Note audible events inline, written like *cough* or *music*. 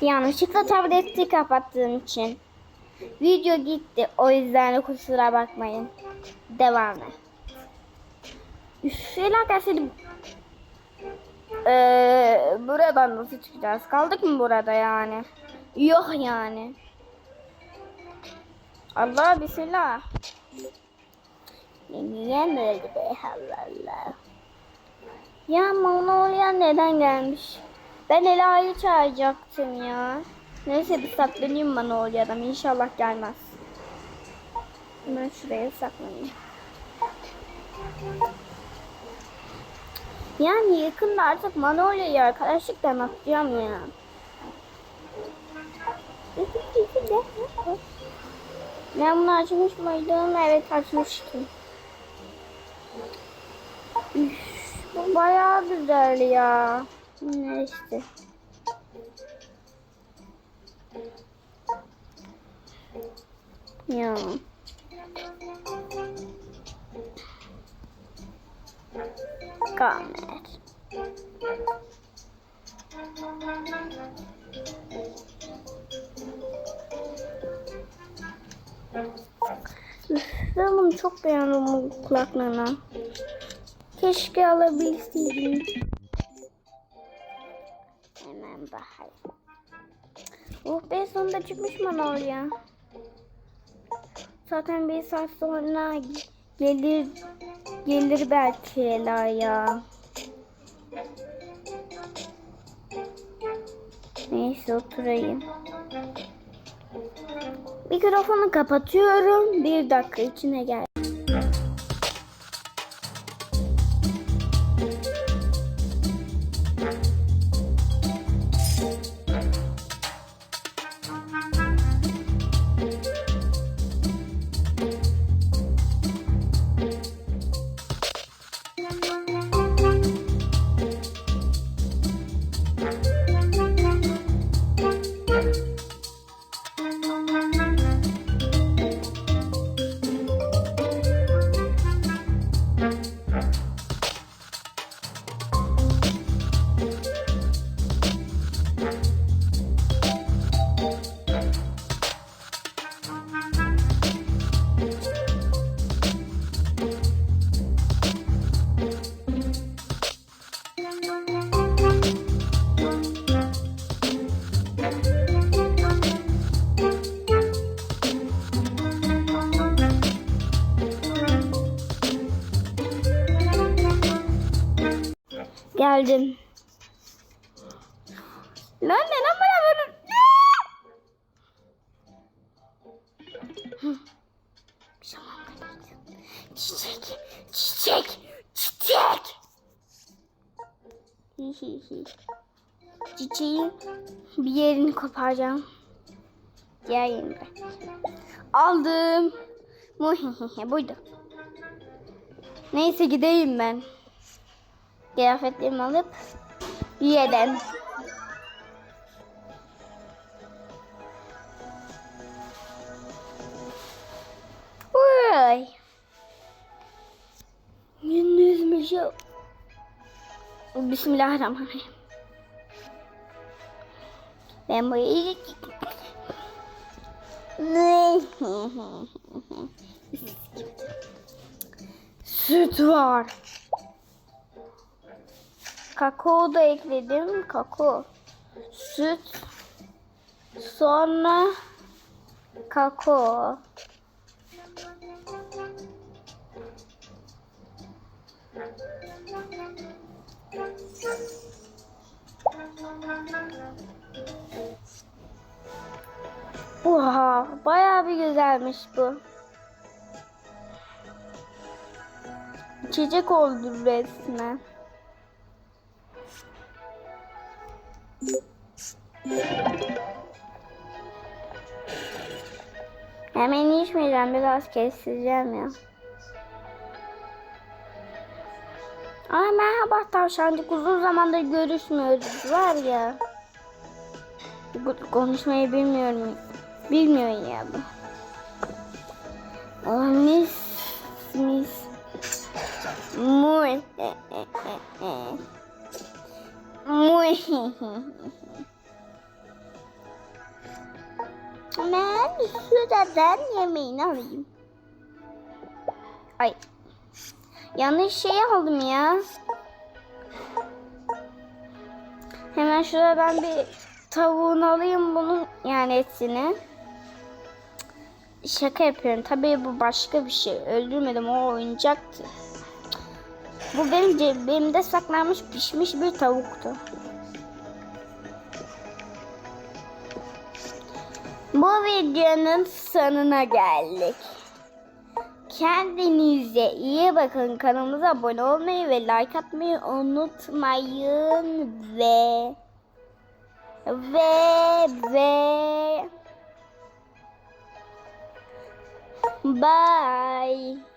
Yanlışlıkla tableti kapattığım için. Video gitti. O yüzden kusura bakmayın. Devam et. Üf, arkadaşlar. Ee, buradan nasıl çıkacağız? Kaldık mı burada yani? Yok yani. Allah bismillah. Niye böyle be Allah Allah. Ya Monolya neden gelmiş? Ben Ela'yı çağıracaktım ya. Neyse bir saklanayım Manolya'dan. İnşallah gelmez. Hemen şuraya saklanayım. Yani yakında artık Manolya'yı arkadaşlıktan atacağım ya. Ben bunu açmış mıydım? Evet açmıştım. Üf, bu bayağı güzel ya. Neyse. Ya. Kamer. Ben bunu çok beğendim bu kulaklığına. Keşke alabilseydim. Hemen bakalım. Oh be sonunda çıkmış Manolya. Zaten bir saat sonra gelir gelir belki Ela ya. Neyse oturayım. Mikrofonu kapatıyorum. Bir dakika içine gel. Geldim. Lan neden bana böyle... Çiçek, çiçek, çiçek. Çiçeğin bir yerini koparacağım. Diğer bırak. Aldım. *laughs* Buydu. Neyse gideyim ben kıyafetlerimi alıp yiyelim. Vay. Gündüzmüş o. Bismillahirrahmanirrahim. Ben buraya *laughs* Süt var. Kakao da ekledim. Kakao. Süt. Sonra kakao. Oha, bayağı bir güzelmiş bu. İçecek oldu resmen. Hemen içmeyeceğim biraz kestireceğim ya. Ay merhaba tavşancık uzun zamandır görüşmüyoruz var ya. Konuşmayı bilmiyorum. Bilmiyor ya bu. Oh mis mis. Muy. Muy. Ben şuradan yemeğini alayım. Ay. Yanlış şey aldım ya. Hemen şuradan bir tavuğunu alayım bunun yani etini. Şaka yapıyorum. Tabii bu başka bir şey. Öldürmedim o oyuncaktı. Bu benim cebimde saklanmış pişmiş bir tavuktu. Bu videonun sonuna geldik. Kendinize iyi bakın. Kanalımıza abone olmayı ve like atmayı unutmayın. Ve ve ve bye.